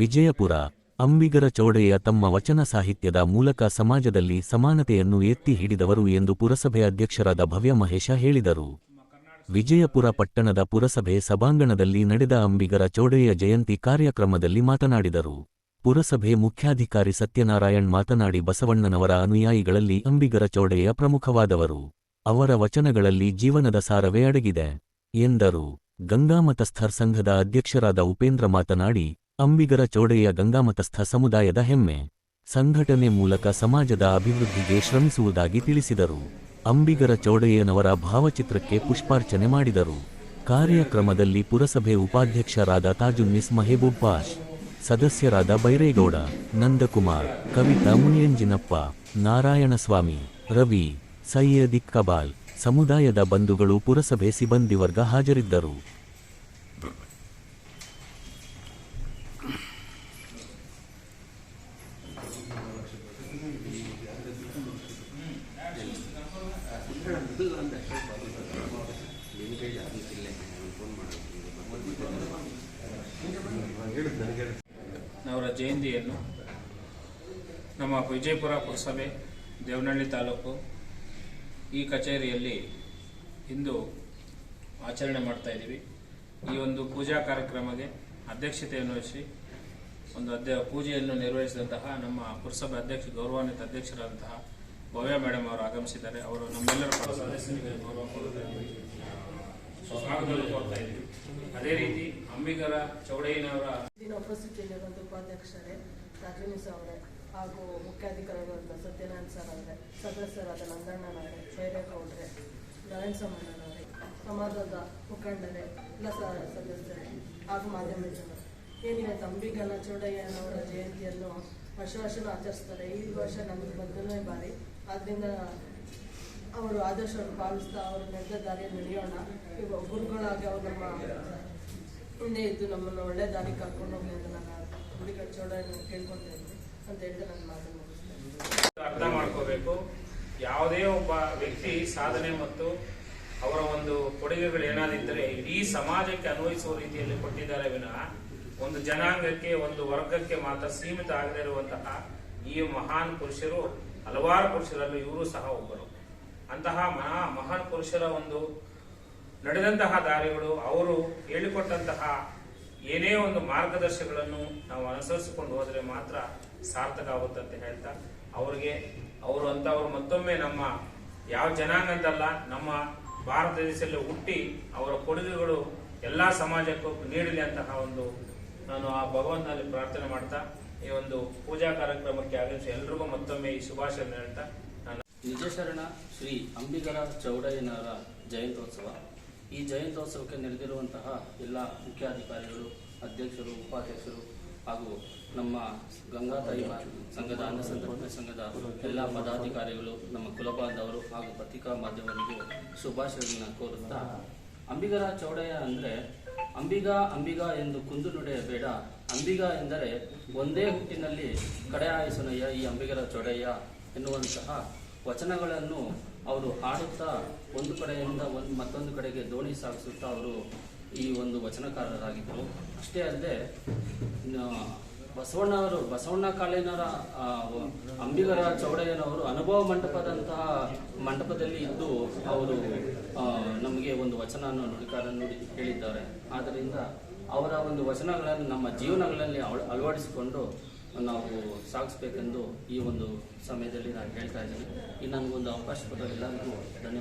ವಿಜಯಪುರ, ಅಂಬಿಗರ ಚೌಡಯ್ಯ ತಮ್ಮ ವಚನ ಸಾಹಿತ್ಯದ ಮೂಲಕ ಸಮಾಜದಲ್ಲಿ ಸಮಾನತೆಯನ್ನು ಎತ್ತಿ ಹಿಡಿದವರು ಎಂದು ಪುರಸಭೆ ಅಧ್ಯಕ್ಷರಾದ ಭವ್ಯ ಮಹೇಶ ಹೇಳಿದರು. ವಿಜಯಪುರ ಪಟ್ಟಣದ ಪುರಸಭೆ ಸಭಾಂಗಣದಲ್ಲಿ ನಡೆದ ಅಂಬಿಗರ ಚೌಡಯ್ಯ ಜಯಂತಿ ಕಾರ್ಯಕ್ರಮದಲ್ಲಿ ಮಾತನಾಡಿದರು. ಪುರಸಭೆ ಮುಖ್ಯಾಧಿಕಾರಿ ಸತ್ಯನಾರಾಯಣ್ ಮಾತನಾಡಿ ಬಸವಣ್ಣನವರ ಅನುಯಾಯಿಗಳಲ್ಲಿ ಅಂಬಿಗರ ಚೌಡಯ್ಯ ಪ್ರಮುಖವಾದವರು. ಅವರ ವಚನಗಳಲ್ಲಿ ಜೀವನದ ಸಾರವೇ ಅಡಗಿದೆ, ಎಂದರು. ಗಂಗಾಮತಸ್ಥರ್ ಸಂಘದ ಅಧ್ಯಕ್ಷರಾದ ಉಪೇಂದ್ರ ಮಾತನಾಡಿ ಅಂಬಿಗರ ಚೌಡೆಯ ಗಂಗಾಮತಸ್ಥ ಸಮುದಾಯದ ಹೆಮ್ಮೆ. ಸಂಘಟನೆ ಮೂಲಕ ಸಮಾಜದ ಅಭಿವೃದ್ಧಿಗೆ ಶ್ರಮಿಸುವುದಾಗಿ ತಿಳಿಸಿದರು. ಅಂಬಿಗರ ಚೌಡಯ್ಯನವರ ಭಾವಚಿತ್ರಕ್ಕೆ ಪುಷ್ಪಾರ್ಚನೆ ಮಾಡಿದರು. ಕಾರ್ಯಕ್ರಮದಲ್ಲಿ ಪುರಸಭೆ ಉಪಾಧ್ಯಕ್ಷರಾದ ತಾಜುನ್ನಿಸ್ ಮಹೇಬೂಬ್ ಪಾಷ್ ಸದಸ್ಯರಾದ ಬೈರೇಗೌಡ, ನಂದಕುಮಾರ್, ಕವಿತಾ ಮುನಿಯಂಜಿನಪ್ಪ ನಾರಾಯಣಸ್ವಾಮಿ, ರವಿ, ಸೈಯದ್ ಇಕ್ಕಬಾಲ್, ಸಮುದಾಯದ ಬಂಧುಗಳು ಪುರಸಭೆ ಸಿಬ್ಬಂದಿ ವರ್ಗ ಹಾಜರಿದ್ದರು. ಅವರ ಜಯಂತಿಯನ್ನು ನಮ್ಮ ವಿಜಯಪುರ ಪುರಸಭೆ, ದೇವನಹಳ್ಳಿ ತಾಲೂಕು, ಈ ಕಚೇರಿಯಲ್ಲಿ ಇಂದು ಆಚರಣೆ ಮಾಡ್ತಾ ಇದ್ದೀವಿ. ಈ ಒಂದು ಪೂಜಾ ಕಾರ್ಯಕ್ರಮಕ್ಕೆ ಅಧ್ಯಕ್ಷತೆಯನ್ನು ವಹಿಸಿ ಒಂದು ಅಧ್ಯ ಪೂಜೆಯನ್ನು ನಿರ್ವಹಿಸಿದಂತಹ ನಮ್ಮ ಪುರಸಭೆ ಅಧ್ಯಕ್ಷ, ಗೌರವಾನ್ವಿತ ಅಧ್ಯಕ್ಷರಾದಂತಹ ಭವ್ಯ ಮೇಡಮ್ ಅವರು ಆಗಮಿಸಿದ್ದಾರೆ. ಅವರು ನಮ್ಮೆಲ್ಲರ ಸದಸ್ಯರಿಗೆ ಗೌರವ ಅದೇ ರೀತಿ ಅಂಬಿಗರ ಚೌಡಯ್ಯನವರ ಉಪಸ್ಥಿತಿಯಲ್ಲಿ ಉಪಾಧ್ಯಕ್ಷರೇ ರಾಜನೀಸ್ ಅವರೇ ಹಾಗೂ ಮುಖ್ಯಾಧಿಕಾರಿಗಳಾದ ಸತ್ಯನಾರಾಯಣ ಸರ್ ಅವರೇ, ಸದಸ್ಯರಾದ ನಂದಣ್ಣನವರೇ ಬೈರೇಗೌಡ್ರೆ ನಾರಾಯಣ ಸಮಣ್ಣನವರೇ, ಸಮಾಜದ ಮುಖಂಡರೇ, ಎಲ್ಲ ಸದಸ್ಯರೇ ಹಾಗೂ ಮಾಧ್ಯಮ ಜನರು. ಏನಿದೆ ತಂಬಿಗನ ಚೌಡಯ್ಯನವರ ಜಯಂತಿಯನ್ನು ವರ್ಷ ವರ್ಷನೂ ಆಚರಿಸ್ತಾರೆ. ಈ ವರ್ಷ ನಮಗೆ ಮೊದಲನೇ ಬಾರಿ ಆದ್ದರಿಂದ ಅವರು ಆದರ್ಶವನ್ನು ಪಾಲಿಸ್ತಾ ಅವರು ನಡೆದ ದಾರಿಯಲ್ಲಿ ನಡೆಯೋಣ. ಇವಾಗ ಗುರುಗಳಾಗಿ ಅವರು ನಮ್ಮ ಮುಂದೆ ಇದ್ದು ನಮ್ಮನ್ನು ಒಳ್ಳೆ ದಾರಿ ಕರ್ಕೊಂಡು ಹೋಗಿ ಅಂತ ನಾನು ಹುಡುಗ ಚೌಡಯ್ಯನ ಕೇಳ್ಕೊತಾ ಇದ್ದೀನಿ ಅಂತ ಹೇಳಿದ್ರೆ ನನ್ನ ಮಾತು ಮುಗಿಸ್ತೇನೆ ಅರ್ಥ ಮಾಡ್ಕೋಬೇಕು. ಯಾವುದೇ ಒಬ್ಬ ವ್ಯಕ್ತಿ ಸಾಧನೆ ಮತ್ತು ಅವರ ಒಂದು ಕೊಡುಗೆಗಳು ಏನಾದಿದ್ದರೆ ಇಡೀ ಸಮಾಜಕ್ಕೆ ಅನ್ವಯಿಸುವ ರೀತಿಯಲ್ಲಿ ಕೊಟ್ಟಿದ್ದಾರೆ ವಿನಃ ಒಂದು ಜನಾಂಗಕ್ಕೆ, ಒಂದು ವರ್ಗಕ್ಕೆ ಮಾತ್ರ ಸೀಮಿತ ಆಗದೇ ಇರುವಂತಹ ಈ ಮಹಾನ್ ಪುರುಷರು, ಹಲವಾರು ಪುರುಷರಲ್ಲೂ ಇವರು ಸಹ ಒಬ್ಬರು. ಅಂತಹ ಮಹಾ ಮಹಾನ್ ಪುರುಷರ ಒಂದು ನಡೆದಂತಹ ದಾರಿಗಳು, ಅವರು ಹೇಳಿಕೊಟ್ಟಂತಹ ಏನೇ ಒಂದು ಮಾರ್ಗದರ್ಶಗಳನ್ನು ನಾವು ಅನುಸರಿಸಿಕೊಂಡು ಹೋದರೆ ಮಾತ್ರ ಸಾರ್ಥಕ ಆಗುತ್ತೆ ಅಂತ ಹೇಳ್ತಾ, ಅವರಿಗೆ, ಅವರು ಅಂತವರು ಮತ್ತೊಮ್ಮೆ ನಮ್ಮ ಯಾವ ಜನಾಂಗ ಅಂತಲ್ಲ ನಮ್ಮ ಭಾರತ ದೇಶದಲ್ಲಿ ಹುಟ್ಟಿ ಅವರ ಕೊಡುಗೆಗಳು ಎಲ್ಲಾ ಸಮಾಜಕ್ಕೂ ನೀಡಲಿ ಅಂತಹ ಒಂದು ನಾನು ಆ ಭಗವಂತನಲ್ಲಿ ಪ್ರಾರ್ಥನೆ ಮಾಡ್ತಾ ಈ ಒಂದು ಪೂಜಾ ಕಾರ್ಯಕ್ರಮಕ್ಕೆ ಆಗಮಿಸಿ ಎಲ್ರಿಗೂ ಮತ್ತೊಮ್ಮೆ ಈ ಶುಭಾಶಯ ಹೇಳ್ತಾ ನಾನು ನಿಜಶರಣ ಶ್ರೀ ಅಂಬಿಗರ ಚೌಡಯ್ಯನವರ ಜಯಂತ್ಯೋತ್ಸವ. ಈ ಜಯಂತ್ಯೋತ್ಸವಕ್ಕೆ ನೆರೆದಿರುವಂತಹ ಎಲ್ಲ ಮುಖ್ಯಾಧಿಕಾರಿಗಳು, ಅಧ್ಯಕ್ಷರು, ಉಪಾಧ್ಯಕ್ಷರು ಹಾಗೂ ನಮ್ಮ ಗಂಗಾತಾಯಿ ಸಂಘದ ಅನ್ನ ಸಂಘದ ಎಲ್ಲ ಪದಾಧಿಕಾರಿಗಳು, ನಮ್ಮ ಕುಲಬಾಂಧವರು ಹಾಗೂ ಪತ್ರಿಕಾ ಮಾಧ್ಯಮರಿಗೂ ಶುಭಾಶಯಗಳನ್ನ ಕೋರುತ್ತಾ. ಅಂಬಿಗರ ಚೌಡಯ್ಯ ಅಂದರೆ ಅಂಬಿಗ ಅಂಬಿಗ ಎಂದು ಕುಂದು ನುಡಿಯಬೇಡ. ಅಂಬಿಗ ಎಂದರೆ ಒಂದೇ ಹುಟ್ಟಿನಲ್ಲಿ ಕಡೆಯಾಯಿಸನಯ್ಯ ಈ ಅಂಬಿಗರ ಚೊಡೆಯ ಎನ್ನುವಂತಹ ವಚನಗಳನ್ನು ಅವರು ಹಾಡುತ್ತಾ ಒಂದು ಕಡೆಯಿಂದ ಒಂದು ಮತ್ತೊಂದು ಕಡೆಗೆ ದೋಣಿ ಸಾಗಿಸುತ್ತಾ ಅವರು ಈ ಒಂದು ವಚನಕಾರರಾಗಿದ್ದರು. ಅಷ್ಟೇ ಅಲ್ಲದೆ ಬಸವಣ್ಣವರು ಬಸವಣ್ಣ ವ- ಅಂಬಿಗರ ಚೌಡಯ್ಯನವರು ಅನುಭವ ಮಂಟಪದಂತಹ ಮಂಟಪದಲ್ಲಿ ಇದ್ದು ಅವರು ನಮಗೆ ಒಂದು ವಚನವನ್ನು ನುಡಿಕಾರ, ನುಡಿ ಹೇಳಿದ್ದಾರೆ. ಆದ್ದರಿಂದ ಅವರ ಒಂದು ವಚನಗಳನ್ನು ನಮ್ಮ ಜೀವನಗಳಲ್ಲಿ ಅಳ- ಅಳವಡಿಸಿಕೊಂಡು ನಾವು ಸಾಗಿಸ್ಬೇಕೆಂದು ಈ ಒಂದು ಸಮಯದಲ್ಲಿ ನಾನು ಹೇಳ್ತಾ ಇದ್ದೀನಿ. ಈ ನನಗೊಂದು ಅವಕಾಶ ಕೊಡೋದಿಲ್ಲ ಎಲ್ಲರಿಗೂ ಧನ್ಯವಾದ